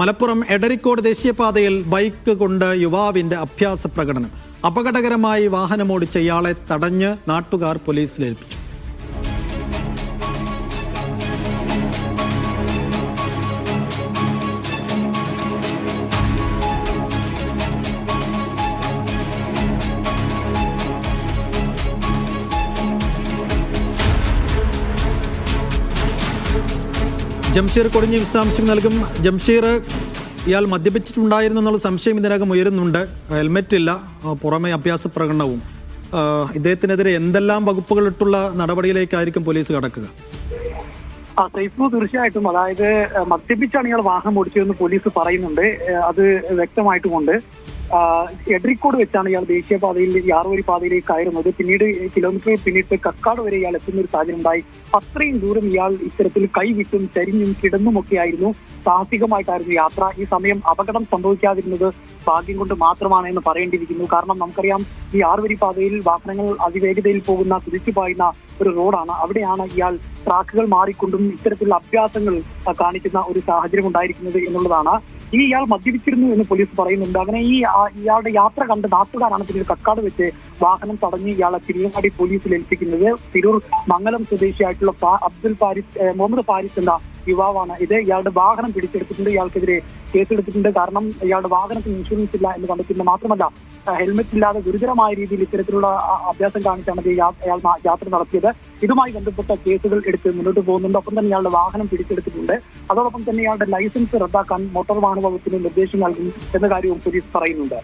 മലപ്പുറം എടരിക്കോട് ദേശീയപാതയിൽ ബൈക്ക് കൊണ്ട് യുവാവിന്റെ അഭ്യാസ പ്രകടനം അപകടകരമായി വാഹനമോടിച്ച ഇയാളെ തടഞ്ഞ് നാട്ടുകാർ പോലീസിലേൽപ്പിച്ചു ജംഷീർ കൊടിഞ്ഞി വിശദാംശം നൽകും. ജംഷീർ ഇയാൾ മദ്യപിച്ചിട്ടുണ്ടായിരുന്നു എന്നുള്ള സംശയം ഇതിനകം ഉയരുന്നുണ്ട്. ഹെൽമെറ്റ് ഇല്ല. പുറമെ അഭ്യാസ പ്രകടനവും. ഇദ്ദേഹത്തിനെതിരെ എന്തെല്ലാം വകുപ്പുകളിട്ടുള്ള നടപടിയിലേക്കായിരിക്കും പോലീസ് കടക്കുക? സൈഫു തീർച്ചയായിട്ടും. അതായത് മദ്യപിച്ചാണ് ഇയാൾ വാഹനം ഓടിച്ചതെന്ന് പോലീസ് പറയുന്നുണ്ട്. അത് വ്യക്തമായിട്ടുമുണ്ട്. എഡ്രിക്കോട് വെച്ചാണ് ഇയാൾ ദേശീയപാതയിൽ ആറുവരി പാതയിലേക്ക് കയറുന്നത് പിന്നീട് കിലോമീറ്റർ പിന്നിട്ട് കക്കാട് വരെ ഇയാൾ എത്തുന്ന ഒരു സാഹചര്യം ഉണ്ടായി അത്രയും ദൂരം ഇയാൾ ഇത്തരത്തിൽ കൈവിട്ടും ചരിഞ്ഞും കിടന്നുമൊക്കെയായിരുന്നു. സാഹസികമായിട്ടായിരുന്നു യാത്ര. ഈ സമയം അപകടം സംഭവിക്കാതിരുന്നത് ഭാഗ്യം കൊണ്ട് മാത്രമാണ് എന്ന് പറയേണ്ടിയിരിക്കുന്നു. കാരണം നമുക്കറിയാം ഈ ആറുവരി പാതയിൽ വാഹനങ്ങൾ അതിവേഗതയിൽ പോകുന്ന കുതിച്ചു പായുന്ന ഒരു റോഡാണ്. അവിടെയാണ് ഇയാൾ ട്രാക്കുകൾ മാറിക്കൊണ്ടും ഇത്തരത്തിലുള്ള അഭ്യാസങ്ങൾ കാണിക്കുന്ന ഒരു സാഹചര്യം ഉണ്ടായിരിക്കുന്നത് എന്നുള്ളതാണ്. ഈ ഇയാൾ മദ്യപിച്ചിരുന്നു എന്ന് പോലീസ് പറയുന്നുണ്ട്. അങ്ങനെ ഈ ഇയാളുടെ യാത്ര കണ്ട് നാട്ടുകാരാണ് പിന്നീട് കക്കാട് വെച്ച് വാഹനം തടഞ്ഞ് ഇയാളെ തിരുവങ്ങാടി പോലീസിൽ ഏൽപ്പിക്കുന്നത്. തിരൂർ മംഗലം സ്വദേശിയായിട്ടുള്ള അബ്ദുൽ പാരിസ് മുഹമ്മദ് പാരിസ് എന്ന യുവാവാണ്. ഇത് ഇയാളുടെ വാഹനം പിടിച്ചെടുത്തിട്ടുണ്ട് ഇയാൾക്കെതിരെ കേസെടുത്തിട്ടുണ്ട്. കാരണം ഇയാളുടെ വാഹനത്തിന് ഇൻഷുറൻസ് ഇല്ല എന്ന് കണ്ടെത്തുന്നത് മാത്രമല്ല ഹെൽമെറ്റ് ഇല്ലാതെ ഗുരുതരമായ രീതിയിൽ ഇത്തരത്തിലുള്ള അഭ്യാസം കാണിച്ചാണ് അയാൾ യാത്ര നടത്തിയത്. ഇതുമായി ബന്ധപ്പെട്ട കേസുകൾ എടുത്ത് മുന്നോട്ട് പോകുന്നുണ്ട്. ഒപ്പം തന്നെ ഇയാളുടെ വാഹനം പിടിച്ചെടുത്തിട്ടുണ്ട്. അതോടൊപ്പം തന്നെ ഇയാളുടെ ലൈസൻസ് റദ്ദാക്കാൻ മോട്ടോർ വാഹന വകുപ്പിന് നിർദ്ദേശം നൽകും എന്ന കാര്യവും പോലീസ് പറയുന്നുണ്ട്.